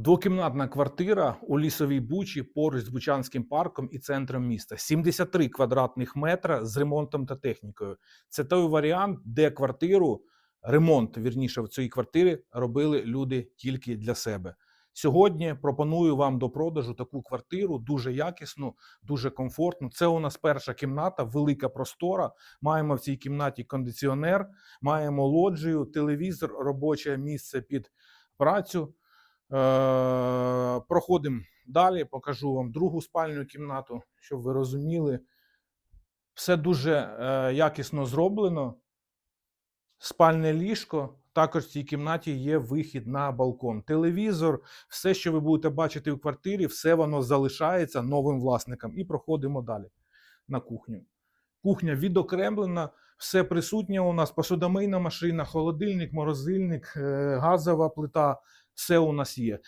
Двокімнатна квартира у лісовій бучі поруч з Бучанським парком і центром міста. 73 квадратних метра з ремонтом та технікою. Це той варіант, де квартиру, ремонт вірніше в цій квартирі робили люди тільки для себе. Сьогодні пропоную вам до продажу таку квартиру, дуже якісну, дуже комфортну. Це у нас перша кімната, велика простора. Маємо в цій кімнаті кондиціонер, маємо лоджію, телевізор, робоче місце під працю. Е, Проходимо далі, покажу вам другу спальню кімнату, щоб ви розуміли. Все дуже е, якісно зроблено. Спальне ліжко. Також в цій кімнаті є вихід на балкон. Телевізор, все, що ви будете бачити в квартирі, все воно залишається новим власникам. І проходимо далі на кухню. Кухня відокремлена, все присутнє у нас: посудомийна машина, холодильник, морозильник, е, газова плита. Все у нас є.